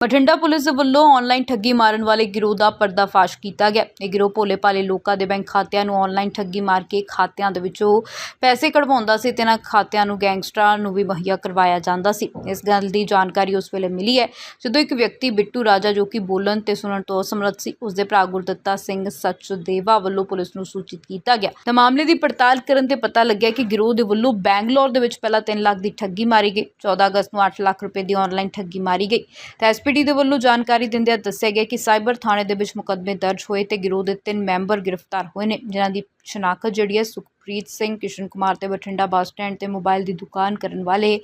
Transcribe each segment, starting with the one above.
Bathinda police ਵੱਲੋਂ online ਠੱਗੀ ਮਾਰਨ ਵਾਲੇ ਗਿਰੋਹ ਦਾ ਪਰਦਾਫਾਸ਼ ਕੀਤਾ ਗਿਆ। ਇਹ ਗਿਰੋਹ ਭੋਲੇ ਭਾਲੇ ਲੋਕਾਂ ਦੇ ਬੈਂਕ ਖਾਤਿਆਂ ਨੂੰ ਆਨਲਾਈਨ ਠੱਗੀ ਮਾਰ ਕੇ ਖਾਤਿਆਂ ਦੇ ਵਿੱਚੋਂ ਪੈਸੇ ਕਢਵਾਉਂਦਾ ਸੀ ਤੇ ਇਹਨਾਂ ਖਾਤਿਆਂ ਨੂੰ ਗੈਂਗਸਟਰਾਂ ਨੂੰ ਵੀ ਮੁਹੱਈਆ ਕਰਵਾਇਆ ਜਾਂਦਾ ਸੀ। ਇਸ ਗੱਲ ਦੀ ਜਾਣਕਾਰੀ ਉਸ ਵੇਲੇ ਮਿਲੀ ਹੈ, ਜਦੋਂ ਇੱਕ ਵਿਅਕਤੀ ਬਿੱਟੂ ਰਾਜਾ ਜੋ ਕਿ ਬੋਲਣ ਤੇ ਸੁਣਨ ਤੋਂ ਅਸਮਰੱਥ ਸੀ ਉਸ ਦੇ ਭਰਾ ਗੁਰਦੱਤਾ ਸਿੰਘ ਸਚਦੇਵਾ ਵੱਲੋਂ ਪੁਲਿਸ ਨੂੰ ਸੂਚਿਤ ਕੀਤਾ ਗਿਆ। ਤਾਂ ਮਾਮਲੇ ਦੀ ਪੜਤਾਲ ਕਰਨ ਤੇ ਪਤਾ ਲੱਗਿਆ ਕਿ ਗਿਰੋਹ ਦੇ ਵੱਲੋਂ ਬੈਂਗਲੌਰ ਦੇ ਵਿੱਚ ਪਹਿਲਾਂ 3 ਲੱਖ ਦੀ ਠੱਗੀ ਮਾਰੀ ਗਈ। 14 ਅਗਸਤ ਨੂੰ 8 ਲੱਖ ਰੁਪਏ ਦੀ ਆਨਲਾਈਨ ਠੱਗੀ ਮਾਰੀ ਗਈ। ਤਾਂ ਐਸਪੀਡੀ ਦੇ ਵੱਲੋਂ ਜਾਣਕਾਰੀ ਦਿੰਦਿਆਂ ਦੱਸਿਆ ਗਿਆ ਕਿ ਸਾਈਬਰ ਥਾਣੇ ਦੇ ਵਿੱਚ ਮੁਕੱਦਮੇ ਦਰਜ ਹੋਏ ਤੇ ਗਿਰੋਹ ਦੇ ਤਿੰਨ ਮੈਂਬਰ ਗ੍ਰਿਫਤਾਰ ਹੋਏ ਨੇ, ਜਿਨ੍ਹਾਂ ਦੀ ਸ਼ਨਾਖਤ ਜਿਹੜੀ ਹੈ ਸੁਖਪ੍ਰੀਤ ਸਿੰਘ, ਕਿਸ਼ਨ ਕੁਮਾਰ ਤੇ ਬਠਿੰਡਾ ਬੱਸ ਸਟੈਂਡ ਤੇ ਮੋਬਾਈਲ ਦੀ ਦੁਕਾਨ ਕਰਨ ਵਾਲੇ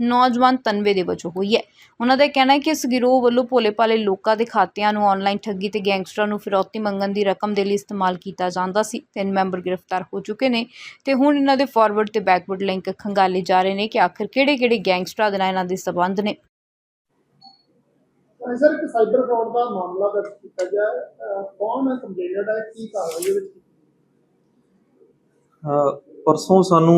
ਨੌਜਵਾਨ ਤਨਵੇ ਦੇ ਵਜੋਂ ਹੋਈ ਹੈ। ਉਹਨਾਂ ਦਾ ਕਹਿਣਾ ਹੈ ਕਿ ਇਸ ਗਿਰੋਹ ਵੱਲੋਂ ਭੋਲੇ ਭਾਲੇ ਲੋਕਾਂ ਦੇ ਖਾਤਿਆਂ ਨੂੰ ਆਨਲਾਈਨ ਠੱਗੀ ਤੇ ਗੈਂਗਸਟਰਾਂ ਨੂੰ ਫਿਰੌਤੀ ਮੰਗਣ ਦੀ ਰਕਮ ਦੇ ਲਈ ਇਸਤੇਮਾਲ ਕੀਤਾ ਜਾਂਦਾ ਸੀ। ਤਿੰਨ ਮੈਂਬਰ ਗ੍ਰਿਫਤਾਰ ਹੋ ਚੁੱਕੇ ਨੇ ਤੇ ਹੁਣ ਇਹਨਾਂ ਦੇ ਫਾਰਵਰਡ ਤੇ ਬੈਕਵਰਡ ਲਿੰਕ ਖੰਗਾਲੇ ਜਾ ਰਹੇ ਨੇ ਕਿ ਆਖਰ ਕਿਹੜੇ-ਕਿਹੜੇ ਗੈਂਗਸਟਰਾਂ ਦੇ ਨਾਲ ਇਹਨਾਂ ਦੇ ਸਬੰਧ ਨੇ। ਸਰ ਇੱਕ ਸਾਈਬਰ ਫਰਾਡ ਦਾ ਮਾਮਲਾ ਦਰਜ ਕੀਤਾ ਗਿਆ ਹੈ। ਅਹ ਕੌਣ ਕੰਪਲੇਨਟ ਹੈ ਕੀ ਕਾਰਵਾਈ ਉਹਦੇ ਵਿੱਚ ਅ, ਪਰਸੋਂ ਸਾਨੂੰ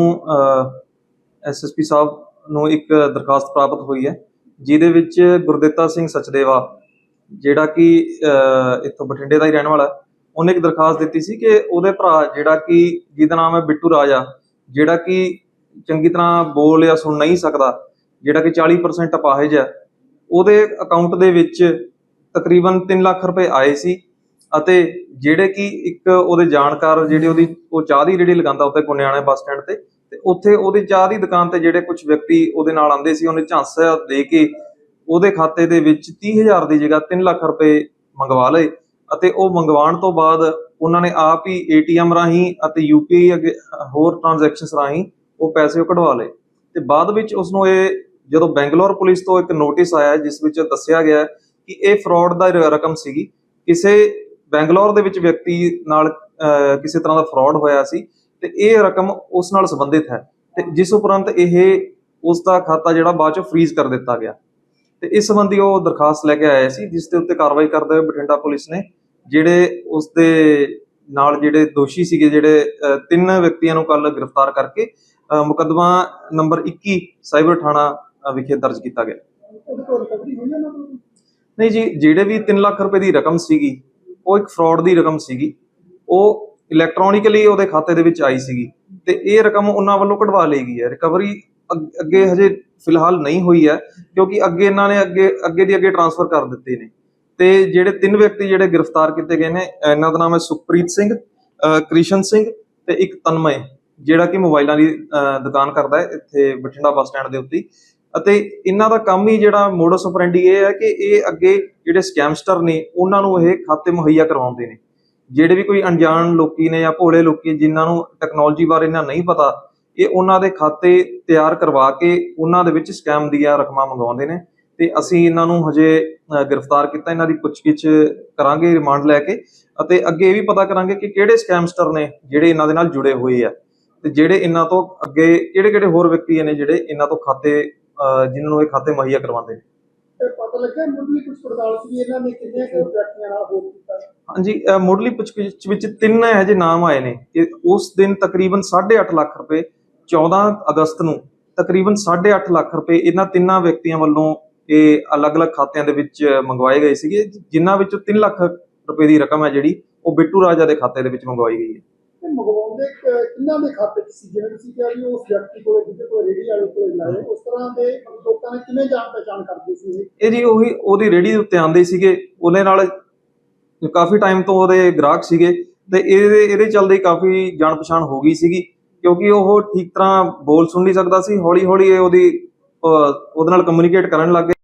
ਐਸਐਸਪੀ ਸਾਹਿਬ ਨੂੰ ਇੱਕ ਦਰਖਾਸਤ ਪ੍ਰਾਪਤ ਹੋਈ ਹੈ ਜਿਹਦੇ ਵਿੱਚ ਗੁਰਦਿੱਤਾ ਸਿੰਘ ਸਚਦੇਵਾ ਜਿਹੜਾ ਕਿ ਅ, ਇੱਥੋਂ ਬਠਿੰਡੇ ਦਾ ਹੀ ਰਹਿਣ ਵਾਲਾ ਹੈ, ਉਹਨੇ ਇੱਕ ਦਰਖਾਸਤ ਦਿੱਤੀ ਸੀ ਕਿ ਉਹਦੇ ਭਰਾ ਜਿਹੜਾ ਕਿ ਜਿਹਦਾ ਨਾਮ ਹੈ ਬਿੱਟੂ ਰਾਜਾ ਜਿਹੜਾ ਕਿ ਚੰਗੀ ਤਰ੍ਹਾਂ ਬੋਲ ਜਾਂ ਸੁਣ ਨਹੀਂ ਸਕਦਾ ਜਿਹੜਾ ਕਿ 40% ਅਪਾਹਿਜ ਹੈ ਉਹਦੇ ਅਕਾਊਂਟ ਦੇ ਵਿੱਚ ਤਕਰੀਬਨ 3 ਲੱਖ ਰੁਪਏ ਆਏ ਸੀ ਅਤੇ ਜਿਹੜੇ ਕਿ ਇੱਕ ਉਹਦੇ ਜਾਣਕਾਰ ਜਿਹੜੇ ਉਹਦੀ, ਉਹ ਚਾਹ ਦੀ ਰੇੜੀ ਲਗਾਉਂਦਾ ਉੱਤੇ ਗੁੰਨਿਆਣੇ ਬੱਸ ਸਟੈਂਡ ਤੇ ਤੇ ਉੱਥੇ ਉਹਦੀ ਚਾਹ ਦੀ ਦੁਕਾਨ ਤੇ ਜਿਹੜੇ ਕੁਝ ਵਿਅਕਤੀ ਉਹਦੇ ਨਾਲ ਆਉਂਦੇ ਸੀ, ਉਹਨੇ ਝਾਂਸਾ ਦੇ ਕੇ ਉਹਦੇ ਖਾਤੇ ਦੇ ਵਿੱਚ 30000 ਦੀ ਜਗ੍ਹਾ 3 ਲੱਖ ਰੁਪਏ ਮੰਗਵਾ ਲਏ ਅਤੇ ਉਹ ਮੰਗਵਾਉਣ ਤੋਂ ਬਾਅਦ ਉਹਨਾਂ ਨੇ ਆਪ ਹੀ ਏਟੀਐਮ ਰਾਹੀਂ ਅਤੇ ਯੂਪੀਆਈ ਅੱਗੇ ਹੋਰ ਟ੍ਰਾਂਜੈਕਸ਼ਨਸ ਰਾਹੀਂ ਉਹ ਪੈਸੇ ਉਹ ਕਢਵਾ ਲਏ। ਤੇ ਬਾਅਦ ਵਿੱਚ ਉਸ ਨੂੰ ਇਹ ਜਦੋਂ ਬੈਂਗਲੌਰ ਪੁਲਿਸ ਤੋਂ ਇੱਕ ਨੋਟਿਸ ਆਇਆ ਜਿਸ ਵਿੱਚ ਦੱਸਿਆ ਗਿਆ ਕਿ ਇਹ ਫਰਾਡ ਦਾ ਰਕਮ ਸੀਗੀ। ਕਿਸੇ ਬੈਂਗਲੌਰ ਦੇ ਵਿੱਚ ਵਿਅਕਤੀ ਨਾਲ ਕਿਸੇ ਤਰ੍ਹਾਂ ਦਾ ਫਰਾਡ ਹੋਇਆ ਸੀ ਤੇ ਇਹ ਰਕਮ ਉਸ ਨਾਲ ਸੰਬੰਧਿਤ ਹੈ ਤੇ ਜਿਸ ਉਪਰੰਤ ਇਹ ਉਸ ਦਾ ਖਾਤਾ ਜਿਹੜਾ ਬਾਅਦ ਚ ਫ੍ਰੀਜ਼ ਕਰ ਦਿੱਤਾ ਗਿਆ। ਤੇ ਇਸ ਸੰਬੰਧੀ ਉਹ ਦਰਖਾਸਤ ਲੈ ਕੇ ਆਇਆ ਸੀ ਜਿਸ ਦੇ ਉੱਤੇ ਕਾਰਵਾਈ ਕਰਦੇ ਹੋਏ ਬਠਿੰਡਾ ਪੁਲਿਸ ਨੇ ਜਿਹੜੇ ਉਸ ਦੇ ਨਾਲ ਜਿਹੜੇ ਦੋਸ਼ੀ ਸੀਗੇ ਜਿਹੜੇ ਤਿੰਨ ਵਿਅਕਤੀਆਂ ਨੂੰ ਕੱਲ ਗ੍ਰਿਫਤਾਰ ਕਰਕੇ ਅਹ, ਮੁਕੱਦਮਾ ਨੰਬਰ 21 ਸਾਈਬਰ ਥਾਣਾ ਵਿਖੇ ਦਰਜ ਕੀਤਾ ਗਿਆ। ਨਹੀਂ ਜੀ, ਜਿਹੜੇ ਵੀ 3 ਲੱਖ ਰੁਪਏ ਦੀ ਰਕਮ ਸੀਗੀ, ਉਹ ਇੱਕ ਫਰਾਡ ਦੀ ਰਕਮ ਸੀਗੀ। ਉਹ ਇਲੈਕਟ੍ਰੋਨਿਕਲੀ ਉਹਦੇ ਖਾਤੇ ਦੇ ਵਿੱਚ ਆਈ ਸੀਗੀ। ਤੇ ਇਹ ਰਕਮ ਉਹਨਾਂ ਵੱਲੋਂ ਕਢਵਾ ਲਈ ਗਈ ਹੈ। ਰਿਕਵਰੀ ਅੱਗੇ ਹਜੇ ਫਿਲਹਾਲ ਨਹੀਂ ਹੋਈ ਹੈ, ਕਿਉਂਕਿ ਅੱਗੇ ਇਹਨਾਂ ਨੇ ਅੱਗੇ ਅੱਗੇ ਦੀ ਅੱਗੇ ਟ੍ਰਾਂਸਫਰ ਕਰ ਦਿੱਤੇ ਨੇ। ਤੇ ਜਿਹੜੇ ਤਿੰਨ ਵਿਅਕਤੀ ਜਿਹੜੇ ਗ੍ਰਿਫਤਾਰ ਕੀਤੇ ਗਏ ਨੇ ਇਹਨਾਂ ਦਾ ਨਾਮ ਹੈ ਸੁਖਪ੍ਰੀਤ ਸਿੰਘ ਕ੍ਰਿਸ਼ਨ ਸਿੰਘ ਤੇ ਇੱਕ ਤਨਮय ਜਿਹੜਾ ਕਿ ਮੋਬਾਈਲਾਂ ਦੀ ਦੁਕਾਨ ਕਰਦਾ ਹੈ ਇੱਥੇ ਬਠਿੰਡਾ ਬੱਸ ਸਟੈਂਡ ਦੇ ਉੱਤੇ। ਅਤੇ ਇਹਨਾਂ ਦਾ ਕੰਮ ਹੀ ਜਿਹੜਾ ਮੋਡਸ ਆਪਰੈਂਡੀ ਇਹ ਹੈ ਕਿ ਇਹ ਅੱਗੇ ਜਿਹੜੇ ਸਕੈਮਸਟਰ ਨੇ, ਉਹਨਾਂ ਨੂੰ ਇਹ ਖਾਤੇ ਮੁਹੱਈਆ ਕਰਵਾਉਂਦੇ ਨੇ। ਜਿਹੜੇ ਵੀ ਕੋਈ ਅਣਜਾਣ ਲੋਕੀ ਨੇ ਜਾਂ ਭੋਲੇ ਲੋਕੀ ਜਿਨ੍ਹਾਂ ਨੂੰ ਟੈਕਨੋਲੋਜੀ ਬਾਰੇ ਇਹਨਾਂ ਨਹੀਂ ਪਤਾ, ਇਹ ਉਹਨਾਂ ਦੇ ਖਾਤੇ ਤਿਆਰ ਕਰਵਾ ਕੇ ਉਹਨਾਂ ਦੇ ਵਿੱਚ ਸਕੈਮ ਦੀਆਂ ਰਕਮਾਂ ਮੰਗਵਾਉਂਦੇ ਨੇ ਤੇ ਅਸੀਂ ਇਹਨਾਂ ਨੂੰ ਹਜੇ ਗ੍ਰਿਫਤਾਰ ਕੀਤਾ, ਇਹਨਾਂ ਦੀ ਪੁੱਛਗਿੱਛ ਕਰਾਂਗੇ, ਰਿਮਾਂਡ ਲੈ ਕੇ ਅਤੇ ਅੱਗੇ ਇਹ ਵੀ ਪਤਾ ਕਰਾਂਗੇ ਕਿ ਕਿਹੜੇ ਸਕੈਮਸਟਰ ਨੇ ਜਿਹੜੇ ਇਹਨਾਂ ਦੇ ਨਾਲ ਜੁੜੇ ਹੋਏ ਆ। ਤੇ ਜਿਹੜੇ ਇਹਨਾਂ ਤੋਂ ਅੱਗੇ ਕਿਹੜੇ ਕਿਹੜੇ ਹੋਰ ਵਿਅਕਤੀ ਨੇ ਜਿਹੜੇ ਇਹਨਾਂ ਤੋਂ ਖਾਤੇ ਜਿਨ੍ਹਾਂ ਨੂੰ ਇਹ ਖਾਤੇ ਮੁਹੱਈਆ ਕਰਵਾਉਂਦੇ ਨੇ। ਪਤਾ ਲੱਗਿਆ ਮੁੱਢਲੀ ਕੁਝ ਪੜਤਾਲ ਸੀ ਇਹਨਾਂ ਨੇ ਕਿੰਨੇ ਕੁ ਵਿਅਕਤੀਆਂ ਨਾਲ ਹੋਰ ਕੀਤਾ। ਹਾਂਜੀ ਮੁੱਢਲੀ ਪੁੱਛਗਿੱਛ ਵਿੱਚ ਤਿੰਨ ਇਹੋ ਜਿਹੇ ਨਾਮ ਆਏ ਨੇ ਕਿ ਉਸ ਦਿਨ ਤਕਰੀਬਨ 8.5 ਲੱਖ ਰੁਪਏ 14 ਅਗਸਤ ਨੂੰ ਤਕਰੀਬਨ 8.5 ਲੱਖ ਰੁਪਏ ਇਹਨਾਂ ਤਿੰਨਾਂ ਵਿਅਕਤੀਆਂ ਵੱਲੋਂ ਇਹ ਅਲੱਗ-ਅਲੱਗ ਖਾਤਿਆਂ ਦੇ ਵਿੱਚ ਮੰਗਵਾਏ ਗਏ ਸੀਗੇ ਜਿਨ੍ਹਾਂ ਵਿੱਚੋਂ 3 ਲੱਖ ਰੁਪਏ ਦੀ ਰਕਮ ਹੈ ਜਿਹੜੀ ਉਹ ਬਿੱਟੂ ਰਾਜਾ ਦੇ ਖਾਤੇ ਦੇ ਵਿੱਚ ਮੰਗਵਾਈ ਗਈ ਹੈ। ਕ- ਕਿੰਨਾਂ ਦੇ ਖਾਤੇ 'ਚ ਸੀ ਜਿਵੇਂ ਤੁਸੀਂ ਕਿਹਾ ਵੀ ਉਸ ਵਿਅਕਤੀ ਕੋਲੇ ਜਿਹਦੇ ਕੋਲ ਰੇੜੀ ਵਾਲੇ ਕੋਲੇ ਲਾਏ ਉਸ ਤਰ੍ਹਾਂ ਦੇ ਲੋਕਾਂ ਨੇ ਕਿਵੇਂ ਜਾਣ ਪਛਾਣ ਕਰਦੇ ਸੀ ਇਹ? ਇਹ ਜੀ ਉਹੀ ਉਹਦੀ ਰੇੜੀ ਦੇ ਉੱਤੇ ਆਂਦੇ ਸੀਗੇ ਉਹਦੇ ਨਾਲ ਕਾਫੀ ਟਾਈਮ ਤੋਂ ਉਹਦੇ ਗ੍ਰਾਹਕ ਸੀਗੇ ਤੇ ਇਹਦੇ ਇਹਦੇ ਚੱਲਦੇ ਕਾਫੀ ਜਾਣ ਪਛਾਣ ਹੋ ਗਈ ਸੀਗੀ ਕਿਉਂਕਿ ਉਹ ਠੀਕ ਤਰ੍ਹਾਂ ਬੋਲ ਸੁਣ ਨਹੀਂ ਸਕਦਾ ਸੀ ਹੌਲੀ ਹੌਲੀ ਇਹ ਉਹਦੀ ਉਹਦੇ ਨਾਲ ਕਮਿਊਨੀਕੇਟ ਕਰਨ ਲੱਗ